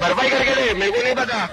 भरपाई करके दे मेरे को नहीं पता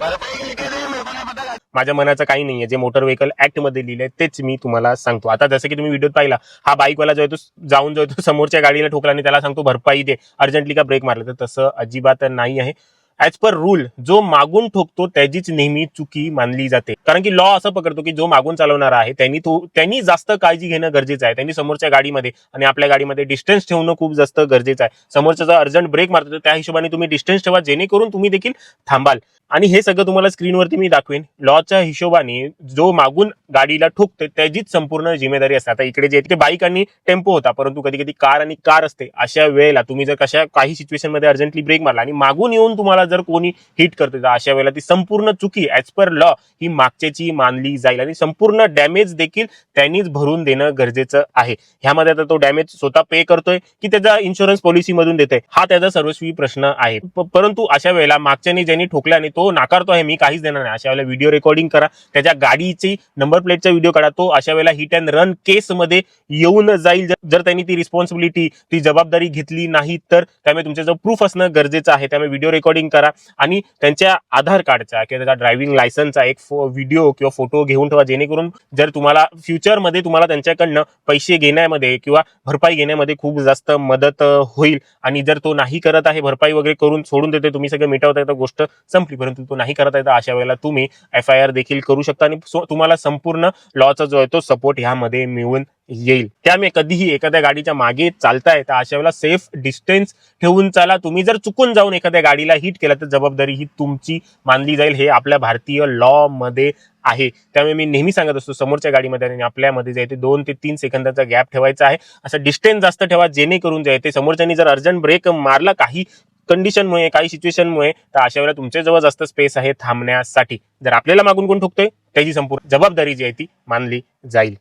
भरपाई करके दे मेरे को नहीं पता माझ्या मनाचं काही नाहीये. जे मोटर व्हेकल ऍक्टमध्ये लिहिलंय तेच मी तुम्हाला सांगतो. आता जसं की तुम्ही व्हिडिओत पाहिला हा बाईकवाला जो आहे तो जाऊन जो आहे तो समोरच्या गाडीला ठोकला आणि त्याला सांगतो भरपाई दे. अर्जंटली का ब्रेक मारला? तर तसं अजिबात नाही आहे. ऍज पर रूल जो मागून ठोकतो त्याचीच नेहमी चुकी मानली जाते. कारण की लॉ असं पकडतो की जो मागून चालवणारा आहे त्यांनी तो त्यांनी जास्त काळजी घेणं गरजेचं आहे. त्यांनी समोरच्या गाडीमध्ये आणि आपल्या गाडीमध्ये डिस्टन्स ठेवणं खूप जास्त गरजेचं आहे. समोरचा जर अर्जंट ब्रेक मारतो तर त्या हिशोबाने तुम्ही डिस्टन्स ठेवा जेणेकरून तुम्ही देखील थांबाल. आणि हे सगळं तुम्हाला स्क्रीनवरती मी दाखवेन. लॉच्या हिशोबाने जो मागून गाडीला ठोकते त्याचीच संपूर्ण जिम्मेदारी असते. आता इकडे जे ते बाईक आणि टेम्पो होता परंतु कधी कधी कार आणि कार असते. अशा वेळेला तुम्ही जर कशा काही सिच्युएशनमध्ये अर्जंटली ब्रेक मारला आणि मागून येऊन तुम्हाला जर कोणी हिट करते तर अशा वेळेला ती संपूर्ण चुकी ऍज पर लॉ ही मागच्याची मानली जाईल आणि संपूर्ण डॅमेज देखील त्यांनीच भरून देणं गरजेचं आहे. ह्यामध्ये आता तो डॅमेज स्वतः पे करतोय की त्याचा इन्शुरन्स पॉलिसी मधून देतोय? हा त्याचा सर्वस्वी प्रश्न आहे. परंतु अशा वेळेला मागच्याने ज्यांनी ठोकला आणि तो नाकारतो आहे मी काहीच देणार नाही. अशा वेळेला व्हिडिओ रेकॉर्डिंग करा. त्याच्या गाडीची नंबर प्लेटचा व्हिडिओ काढा. तो अशा वेळेला हिट अँड रन केस मध्ये येऊन जाईल. जर- जर त्यांनी ती रिस्पॉन्सिबिलिटी ती जबाबदारी घेतली नाही तर त्यामुळे तुमच्याजवळ प्रूफ असणं गरजेचं आहे. त्यामुळे व्हिडिओ रेकॉर्डिंग करा आणि त्यांच्या आधार कार्डचा किंवा त्याचा ड्रायव्हिंग लायसनचा एक व्हिडिओ किंवा फोटो घेऊन ठेवा जेणेकरून जर तुम्हाला फ्युचरमध्ये तुम्हाला त्यांच्याकडनं पैसे घेण्यामध्ये किंवा भरपाई घेण्यामध्ये खूप जास्त मदत होईल. आणि जर तो नाही करत आहे भरपाई वगैरे करून सोडून देते तुम्ही सगळं मिटवता तर गोष्ट संपली. परंतु तो नाही करत आहे तर अशा वेळेला तुम्ही एफ आय आर देखील करू शकता आणि तुम्हाला संपूर्ण लॉचा जो आहे तो सपोर्ट ह्यामध्ये मिळून येईल. त्यामुळे कधीही एखाद्या गाडीच्या मागे चालताय तर अशा वेळेला सेफ डिस्टन्स ठेवून चाला. तुम्ही जर चुकून जाऊन एखाद्या गाडीला हिट केला तर जबाबदारी ही तुमची मानली जाईल. हे आपल्या भारतीय लॉ मध्ये आहे. त्यामुळे मी नेहमी सांगत असतो समोरच्या गाडीमध्ये आणि आपल्यामध्ये जे आहे ते दोन ते तीन सेकंदाचा गॅप ठेवायचा आहे. असं डिस्टन्स जास्त ठेवा जेणेकरून जे आहे ते समोरच्यानी जर अर्जंट ब्रेक मारला काही कंडिशनमुळे काही सिच्युएशनमुळे तर अशा वेळेला तुमच्याजवळ जास्त स्पेस आहे थांबण्यासाठी. जर आपल्याला मागून कोण ठोकतोय त्याची संपूर्ण जबाबदारी जी आहे ती मानली जाईल.